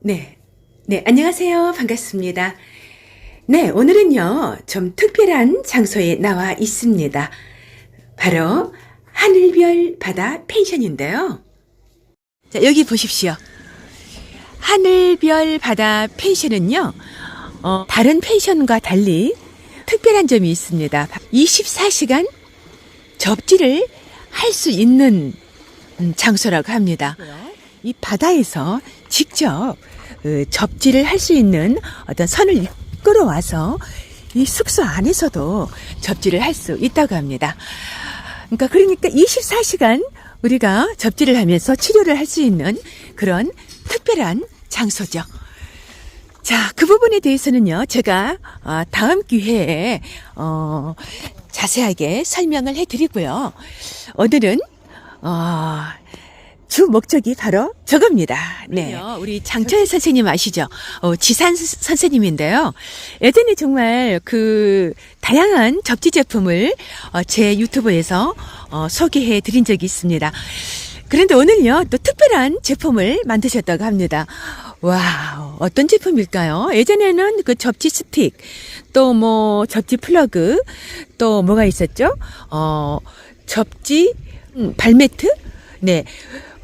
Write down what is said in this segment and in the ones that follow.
네. 네, 안녕하세요. 반갑습니다. 네, 오늘은요, 좀 특별한 장소에 나와 있습니다. 바로 하늘별 바다 펜션인데요. 자, 여기 보십시오. 하늘별 바다 펜션은요, 어, 다른 펜션과 달리 특별한 점이 있습니다. 24시간 접지를 할 수 있는 음, 장소라고 합니다. 이 바다에서 직접 그 접지를 할 수 있는 어떤 선을 끌어와서 이 숙소 안에서도 접지를 할 수 있다고 합니다. 그러니까 그러니까 24시간 우리가 접지를 하면서 치료를 할 수 있는 그런 특별한 장소죠. 자, 그 부분에 대해서는요, 제가 아, 다음 기회에 어, 자세하게 설명을 해드리고요. 오늘은 어, 주 목적이 바로 저겁니다. 네. 우리 장철 선생님 아시죠? 어, 지산 스- 선생님인데요. 예전에 정말 그 다양한 접지 제품을 어, 제 유튜브에서 어, 소개해 드린 적이 있습니다. 그런데 오늘요, 또 특별한 제품을 만드셨다고 합니다. 와, 어떤 제품일까요? 예전에는 그 접지 스틱, 또 뭐 접지 플러그, 또 뭐가 있었죠? 어, 접지 음, 발매트? 네.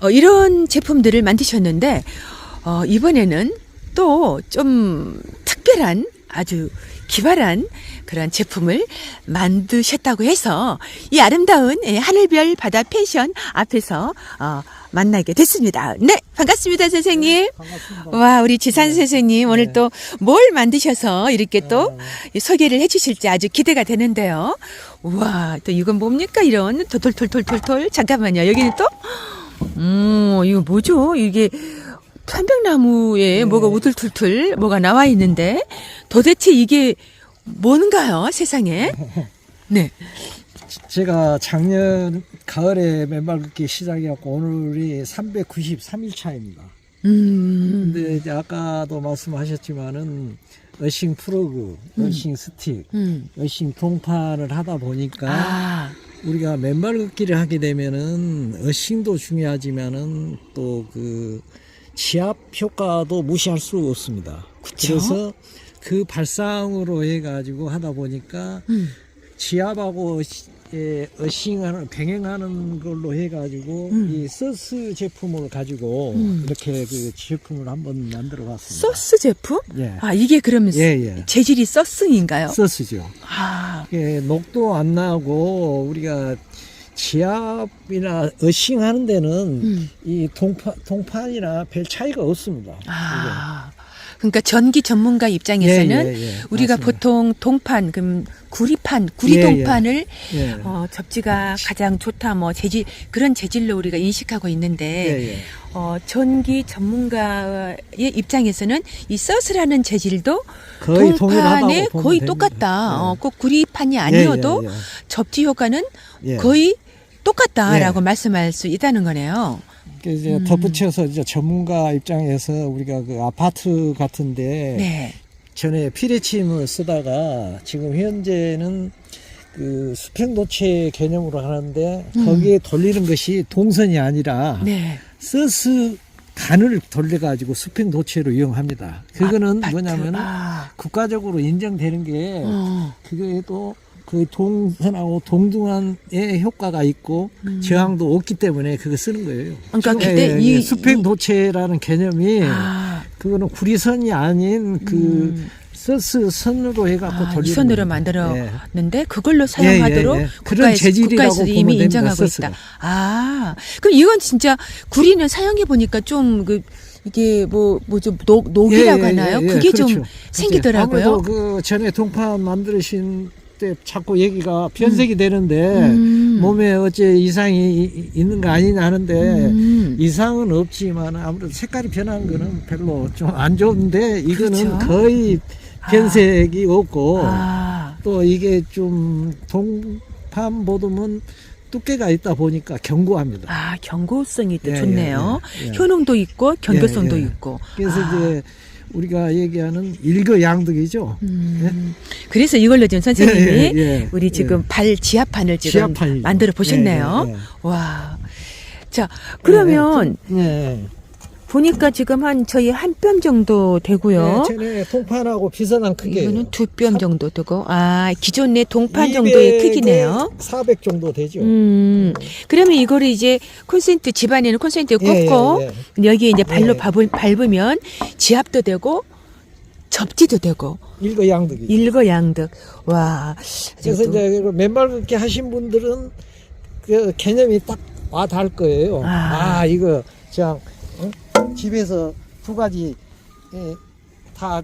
어, 이런 제품들을 만드셨는데, 어, 이번에는 또 좀 특별한 아주 기발한 그런 제품을 만드셨다고 해서 이 아름다운 예, 하늘별 바다 펜션 앞에서 어, 만나게 됐습니다. 네, 반갑습니다, 선생님. 반갑습니다. 와, 우리 지산 선생님 오늘 네. 또뭘 만드셔서 이렇게 또 소개를 해주실지 아주 기대가 되는데요. 와, 또 이건 뭡니까 이런 돌돌돌돌돌돌 잠깐만요. 여기는 또, 음, 이거 뭐죠? 이게 편백나무에 뭐가 우둘툴툴 뭐가 나와 있는데 도대체 이게 뭔가요, 세상에? 네. 제가 작년 가을에 맨발 걷기 시작해갖고 오늘이 393일 차입니다. 음, 근데 이제 아까도 말씀하셨지만은 어싱 프로그, 어싱 스틱, 음. 어싱 동판을 하다 보니까 아, 우리가 맨발 걷기를 하게 되면은 어싱도 중요하지만은 또 그 지압 효과도 무시할 수 없습니다. 그쵸? 그래서 그 발상으로 해가지고 하다 보니까 음. 지압하고 예, 어싱하는 병행하는 걸로 해가지고 음. 이 소스 제품을 가지고 음. 이렇게 그 제품을 한번 만들어 봤습니다. 소스 제품? 예, 아, 이게 그러면 예, 예. 재질이 소스인가요? 소스죠. 아, 예, 녹도 안 나고 우리가 지압이나 어싱하는 데는 음. 이 동판 동판이나 별 차이가 없습니다. 아. 그러니까 전기 전문가 입장에서는 예, 예, 예. 우리가 맞습니다. 보통 동판, 그럼 구리판, 구리 예, 동판을 이게. 예. 어, 접지가 가장 좋다, 뭐 재질 그런 재질로 우리가 인식하고 있는데 예, 예. 어, 전기 전문가의 입장에서는 이 서스라는 재질도 거의 동판에 거의. 똑같다. 예. 어, 꼭 구리판이 아니어도 예, 예, 예. 접지 효과는 예. 거의 똑같다라고 예. 말씀할 수 있다는 거네요. 그 이제 음. 덧붙여서 이제 전문가 입장에서 우리가 그 아파트 같은데 네. 전에 피레침을 쓰다가 지금 현재는 그 수평도체 개념으로 하는데 음. 거기에 돌리는 것이 동선이 아니라 네. 서스 간을 돌려가지고 수평도체로 이용합니다. 그거는 아파트. 뭐냐면 아. 국가적으로 인정되는 게 어. 그게도 그 동선하고 동등한의 효과가 있고 음. 저항도 없기 때문에 그거 쓰는 거예요. 그러니까 예, 그때 예, 이- 예. 수평도체라는 개념이 아. 그거는 구리선이 아닌 그 음. 서스 선으로 해갖고 아, 돌리는 이 선으로. 만들었는데 그걸로 사용하도록 예, 예. 그런 국가에서, 국가에서 이미 인정하고. 있다. 아, 그럼 이건 진짜 구리는 사용해 보니까 좀그 이게 뭐 뭐좀 녹이라고 예, 예, 하나요? 예, 예, 그게 그렇죠. 좀 생기더라고요. 아무래도 그 전에 동판 만드신 때 자꾸 얘기가 변색이 되는데 음. 몸에 어째 이상이 이- 있는 거 아니냐 하는데 음. 이상은 없지만 아무래도 색깔이 변한 거는 별로 좀 안 좋은데 이거는 그렇죠. 거의 변색이 없고 아, 또 이게 좀 동판보다는 두께가 있다 보니까 견고합니다. 아 경고성이 또 예, 좋네요. 예, 예, 예. 효능도 있고 견고성도 예, 예. 있고. 그래서 아. 이제 우리가 얘기하는 일거양득이죠. 음. 그래서 이걸로 지금 선생님이 예, 예, 예. 우리 지금 발 지압판을 지금 지압판이죠. 만들어 보셨네요. 예, 예, 예. 와. 자, 그러면 예, 예. 보니까 지금 한 저희 한 뼘 정도 되고요. 네, 쟤네 동판하고 비슷한 크기예요. 이거는 두 뼘 정도 되고, 아 기존의 동판 정도의 크기네요. 400 정도 되죠. 음, 그러면 이거를 이제 콘센트 집안에는 콘센트 예, 꽂고 예, 예. 여기에 이제 발로 예. 밟을, 밟으면 지압도 되고 접지도 되고 일거양득이. 일거양득. 와, 그래서 아직도- 이제 맨발 걷기 하신 분들은 그 개념이 딱 와 닿을 거예요. 아. 아, 이거 그냥 어? 집에서 두 가지 예, 다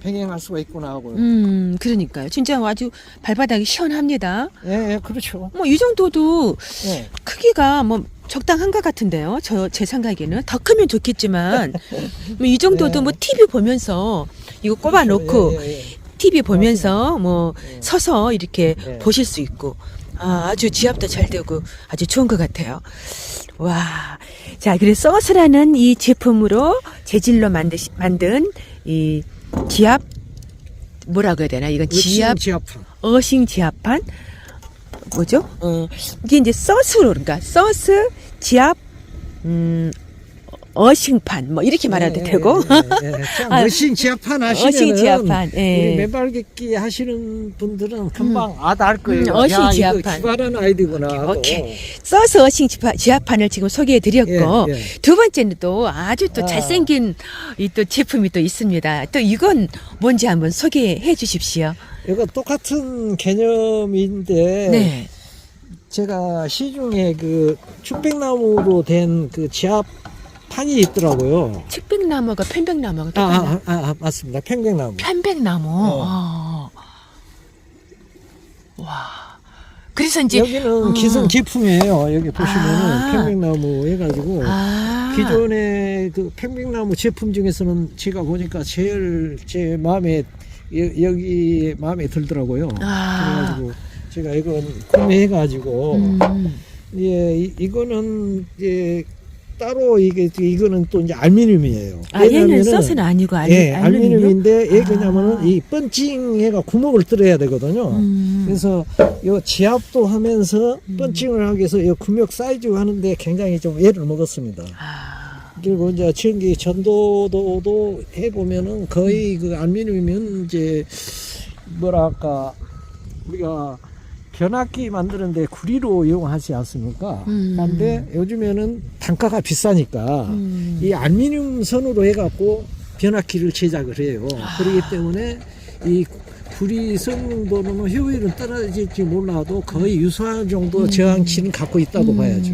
병행할 수가 있구나 하고. 음, 그러니까요. 진짜 아주 발바닥이 시원합니다. 예, 예, 그렇죠. 뭐 이 정도도 예. 크기가 뭐 적당한 것 같은데요. 저 제 생각에는 더 크면 좋겠지만 뭐 이 정도도 네. 뭐 TV 보면서 이거 꼽아 놓고 그렇죠. 예, 예, 예. TV 보면서 뭐 예. 서서 이렇게 네. 보실 수 있고 아, 아주 지압도 잘 되고 아주 좋은 것 같아요. 와, 자 그래서 서스라는 이 제품으로 재질로 만드 만든 이 지압 뭐라고 해야 되나 이건 지압 지압판. 어싱 지압판 뭐죠? 어, 이게 이제 서스로 그러니까 서스 지압 음 어싱판 뭐 이렇게 말해도 예, 되고 예, 예, 예. 아, 어싱 지압판 하시면 어싱 지압판, 예. 맨발 걷기 하시는 분들은 금방 거예요. 음, 어싱 야, 지압판. 이거 기발한 아이디구나. 하고. 오케이. 서스 어싱 지압판을 지금 소개해 드렸고 예, 예. 두 번째는 또 아주 또 아. 잘생긴 이 또 제품이 또 있습니다. 또 이건 뭔지 한번 소개해 주십시오. 이거 똑같은 개념인데 네. 제가 시중에 그 축백나무로 된 그 지압 판이 있더라고요. 측백나무가 편백나무가 아, 똑같나? 아, 아, 아, 맞습니다. 평백나무. 편백나무. 어. 아. 와. 그래서 이제 여기는 어. 기성 제품이에요. 여기 보시면은 아. 평백나무 해가지고 아. 기존의 그 평백나무 제품 중에서는 제가 보니까 제일 제 마음에 여, 여기 마음에 들더라고요. 아. 그래가지고 제가 이건 구매해가지고 음. 예 이, 이거는 이제 따로 이게 이거는 또 이제 알루미늄이에요. 아, 얘는 왜냐면은 서스는 아니고 알루, 예? 알루미늄인데 왜 아. 그러냐면은 이 펀칭해가 구멍을 뚫어야 되거든요. 음. 그래서 요 지압도 하면서 음. 펀칭을 하기 위해서 요 금역 사이즈 하는데 굉장히 좀 애를 먹었습니다. 아. 그리고 이제 전기 전도도도 해보면은 거의 그 알루미늄은 이제 뭐랄까 우리가 변압기 만드는데 구리로 이용하지 않습니까? 음. 그런데 요즘에는 단가가 비싸니까 음. 이 알루미늄 선으로 해갖고 변압기를 제작을 해요. 아. 그렇기 때문에 이 구리 성능도는 효율은 떨어질지 몰라도 거의 유사한 정도 저항치는 갖고 있다고 봐야죠.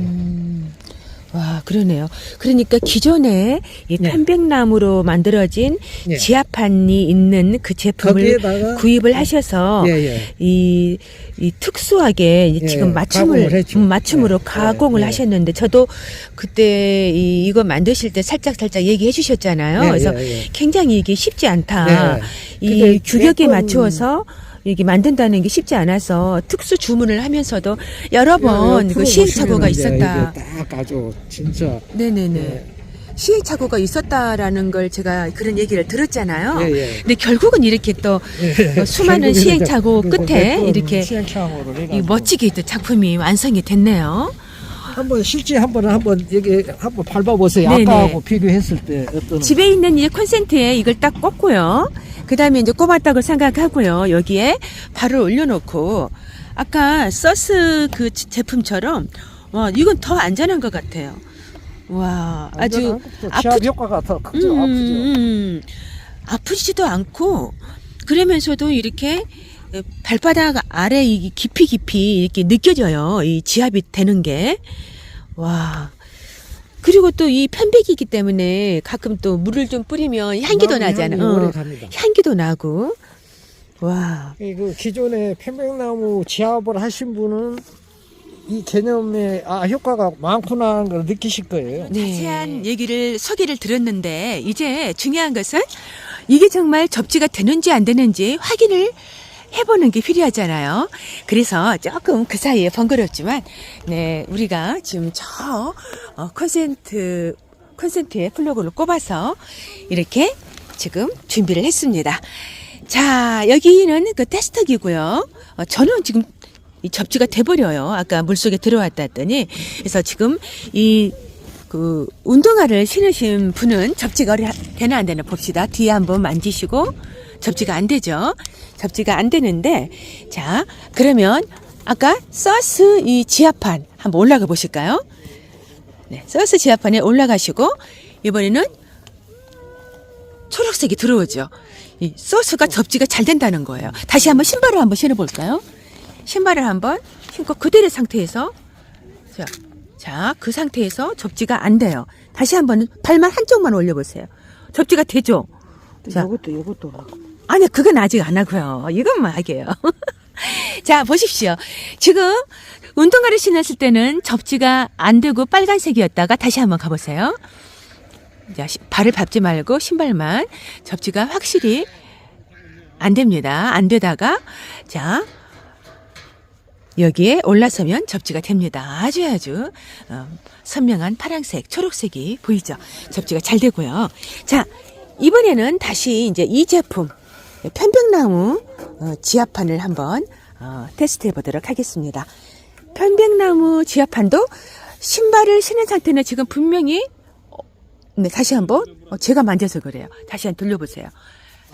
음. 와, 그러네요. 그러니까 기존에 이 네. 편백나무로 만들어진 예. 지압판이 있는 그 제품을 거기에다가 구입을 하셔서 예, 예. 이, 이 특수하게 이 예, 지금 맞춤을 했죠. 음, 맞춤으로 예, 가공을 예, 예. 하셨는데 저도 그때 이, 이거 만드실 때 살짝 살짝 얘기해 주셨잖아요. 예, 그래서 예, 예. 굉장히 이게 쉽지 않다. 네. 이 근데 규격에 맞추어서 이게 만든다는 게 쉽지 않아서 특수 주문을 하면서도 여러 번 예, 그 예, 시행착오가 풀어보시면은 이제 있었다. 딱 아주 진짜 네네네. 예. 시행착오가 있었다라는 걸 제가 그런 얘기를 들었잖아요. 예, 예. 근데 결국은 이렇게 또 예. 어, 수많은 결국에는 시행착오 끝에 이렇게 멋지게 또 작품이 완성이 됐네요. 한번 실제 한번 한번 여기 한번 밟아보세요. 네네. 아까하고 비교했을 때 어떤 집에 있는 이제 콘센트에 이걸 딱 꽂고요. 그 다음에 이제 꼽았다고 생각하고요. 여기에 발을 올려놓고 아까 서스 그 지- 제품처럼 와 이건 더 안전한 것 같아요. 와 아주 아프 효과가 더 크죠. 아프죠. 음, 아프지도 않고 그러면서도 이렇게 발바닥 아래 이 깊이 깊이 이렇게 느껴져요. 이 지압이 되는 게. 와. 그리고 또 이 편백이기 때문에 가끔 또 물을 좀 뿌리면 향기도 나무 나잖아. 향이 어. 향기도 나고. 와. 이그 기존에 편백나무 지압을 하신 분은 이 개념에 아 효과가 많구나 하는 걸 느끼실 거예요. 네. 자세한 얘기를 소개를 들었는데 이제 중요한 것은 이게 정말 접지가 되는지 안 되는지 확인을 해보는 게 필요하잖아요. 그래서 조금 그 사이에 번거롭지만 네 우리가 지금 저 어, 콘센트 콘센트에 플러그를 꼽아서 이렇게 지금 준비를 했습니다. 자 여기는 그 테스트기고요. 어, 저는 지금 이 접지가 돼버려요. 아까 물 속에 들어왔다 했더니 그래서 지금 이 그 운동화를 신으신 분은 접지가 되나 안 되나 봅시다. 뒤에 한번 만지시고 접지가 안 되죠. 접지가 안 되는데 자 그러면 아까 서스 이 지하판 한번 올라가 보실까요? 네, 서스 지하판에 올라가시고 이번에는 초록색이 들어오죠. 이 소스가 접지가 잘 된다는 거예요. 다시 한번 신발을 한번 신어볼까요? 신발을 한번 신고 그대로 상태에서 자, 자, 그 상태에서 접지가 안 돼요. 다시 한번 발만 한쪽만 올려보세요. 접지가 되죠? 자, 이것도 이것도 아니, 그건 아직 안 하고요. 이것만 하게요. 자, 보십시오. 지금 운동화를 신었을 때는 접지가 안 되고 빨간색이었다가 다시 한번 가보세요. 자, 시- 발을 밟지 말고 신발만 접지가 확실히 안 됩니다. 안 되다가, 자, 여기에 올라서면 접지가 됩니다. 아주 아주 어, 선명한 파란색, 초록색이 보이죠. 접지가 잘 되고요. 자, 이번에는 다시 이제 이 제품 편백나무 어, 지하판을 한번 어, 테스트 해 보도록 하겠습니다. 편백나무 지하판도 신발을 신은 상태는 지금 분명히 어, 네 다시 한번 어, 제가 만져서 그래요. 다시 한번 돌려보세요.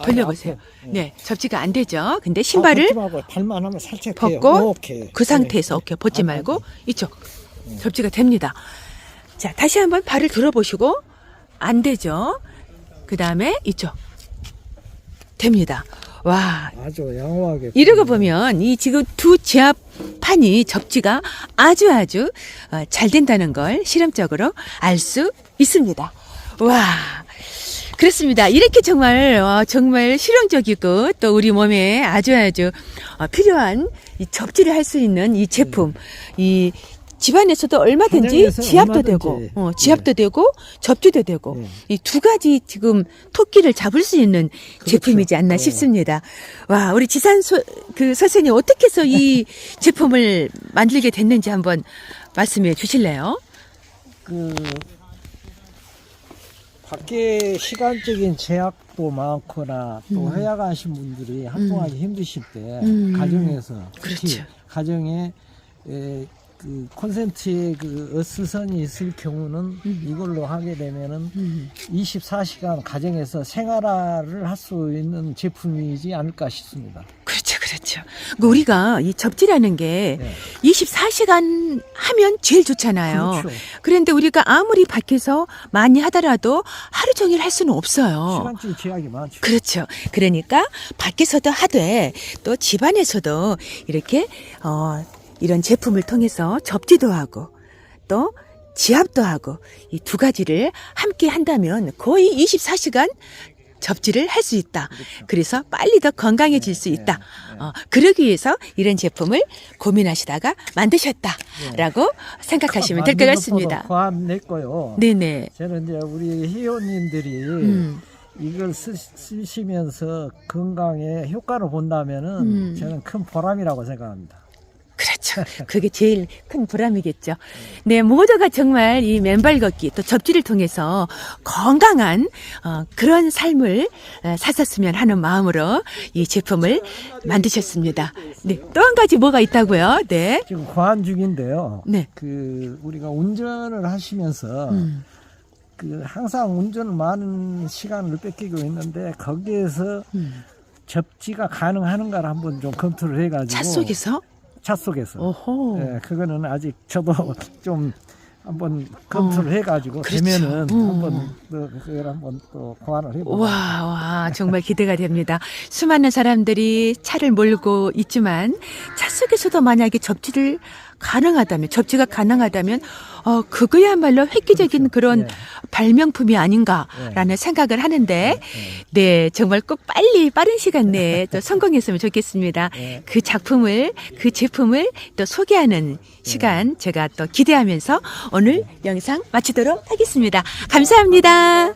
돌려보세요. 앞에. 네, 접지가 안 되죠. 근데 신발을 아, 말고 발만 하면 살짝 돼요. 벗고. 그 상태에서 네. 오케이 벗지 아, 말고 아, 이쪽 접지가 됩니다. 자 다시 한번 발을 들어보시고 안 되죠. 그 다음에 이쪽 됩니다. 와 아주 양호하게. 이러고 보면 이 지금 두 지압판이 접지가 아주 아주 어, 잘 된다는 걸 실험적으로 알 수 있습니다. 와. 그렇습니다. 이렇게 정말 어, 정말 실용적이고 또 우리 몸에 아주 아주 어, 필요한 이 접지를 할 수 있는 이 제품, 이 집안에서도 얼마든지 지압도 얼마든지. 되고, 어, 지압도 되고, 접지도 되고, 네. 이두 가지 지금 토끼를 잡을 수 있는 제품이지 않나 어. 싶습니다. 와, 우리 지산 소, 그 선생님 어떻게 해서 이 제품을 만들게 됐는지 한번 말씀해 주실래요? 그 밖에 시간적인 제약도 많거나 또 회약하신 분들이 활동하기 힘드실 때 음. 가정에서 그렇죠. 가정에 에, 그 콘센트에 그 어스선이 있을 경우는 이걸로 하게 되면은 음. 24시간 가정에서 생활화를 할 수 있는 제품이지 않을까 싶습니다. 그렇죠, 그렇죠. 그 우리가 이 접지라는 게 네. 24시간 하면 제일 좋잖아요. 그렇죠. 그런데 우리가 아무리 밖에서 많이 하더라도 하루 종일 할 수는 없어요. 시간적 제약이 많죠. 그렇죠. 그러니까 밖에서도 하되 또 집안에서도 이렇게 어 이런 제품을 통해서 접지도 하고 또 지압도 하고 이 두 가지를 함께 한다면 거의 24시간 접지를 할 수 있다. 그래서 빨리 더 건강해질 수 있다. 어, 그러기 위해서 이런 제품을 고민하시다가 만드셨다라고 생각하시면 될 것 같습니다. 과한 냈고요. 네네. 저는 이제 우리 회원님들이 음. 이걸 쓰, 쓰시면서 건강에 효과를 본다면은 음. 저는 큰 보람이라고 생각합니다. 그렇죠. 그게 제일 큰 보람이겠죠. 네, 모두가 정말 이 맨발 걷기 또 접지를 통해서 건강한 어, 그런 삶을 어, 사셨으면 하는 마음으로 이 제품을 만드셨습니다. 네, 또 한 가지 뭐가 있다고요? 네. 지금 과한 중인데요. 네. 그 우리가 운전을 하시면서 음. 그 항상 운전 많은 시간을 뺏기고 있는데 거기에서 음. 접지가 가능하는가를 한번 좀 검토를 해가지고 차 속에서? 차 속에서 오호. 예, 그거는 아직 저도 좀 한번 검토를 해가지고 그렇죠. 되면은 음. 한번 또 그걸 한번 또 고안을 해보고 와, 와, 정말 기대가 됩니다. 수많은 사람들이 차를 몰고 있지만 차 속에서도 만약에 접지를 가능하다면, 접지가 가능하다면, 어, 그거야말로 획기적인 그런 예. 발명품이 아닌가라는 생각을 하는데, 네, 정말 꼭 빨리 빠른 시간 내에 또 성공했으면 좋겠습니다. 예. 그 작품을, 그 제품을 또 소개하는 시간 제가 또 기대하면서 오늘 영상 마치도록 하겠습니다. 감사합니다.